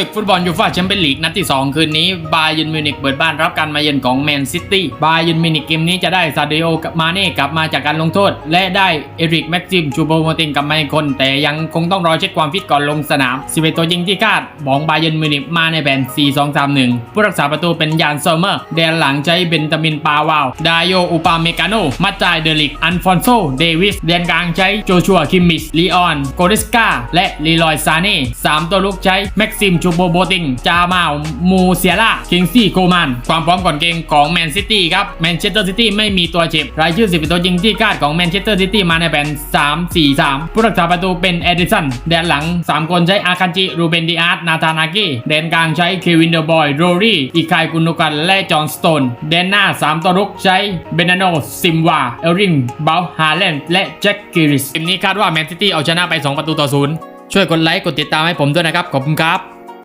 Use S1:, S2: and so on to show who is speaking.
S1: ศึกฟุตบอลยูฟ่าแชมเปี้ยนลีกนัดที่ 2 คืนนี้บาเยนมิวนิกเปิดบ้านรับการมาเยือนของแมนซิตี้บาเยนมิวนิกเกมนี้จะได้ซาเดโอกับมาเน่กลับมาจากการลงโทษ และได้เอริกแม็กซิมชูโบโมติงกลับมาอีกคน แต่ยังคงต้องรอเช็คความฟิตก่อนลงสนาม11ตัวยิงที่คาดของบาเยนมิวนิกมาในแผน4-2-3-1 ผู้รักษาประตูเป็นยานเซอร์เมอร์แดนหลังใช้เบนตามินปาวาวดาโยอุปาเมกาโนมาจายเดลิกอันฟอนโซเดวิสแดนกลางใช้โจชัวคิมมิชลีออนโกเดสกาและลีลอยซาเน่สามตัวลุกใช้แม็กซิมชูโบโบติง จามามูเซียล่าคิงซี่โกมัน ความพร้อมก่อนเกมของแมนซิตี้ครับ แมนเชสเตอร์ซิตี้ไม่มีตัวเจ็บ รายชื่อ10ตัวยิงที่คาดของแมนเชสเตอร์ซิตี้มาในแผน3 4 3 ผู้รักษาประตูเป็นเอดิสัน แดนหลัง 3 คนใช้อาคันจิ รูเบนดิอาร์ตนาธานากิแดนกลางใช้เควินเดอร์บอย โรรี่ อีคายกุนุกัน และจอห์นสโตน แดนหน้า 3 ตัวรุกใช้เบนาโน ซิมวา เอลริงเบลฮาเลนและแจ็คกิริสทีมนี้คาดว่าแมนซิตี้เอาชนะไป 2 ประตูต่อศูนย์ช่วยกดไลค์ กดติดตามให้ผมด้วยนะครับ ขอบคุณครับ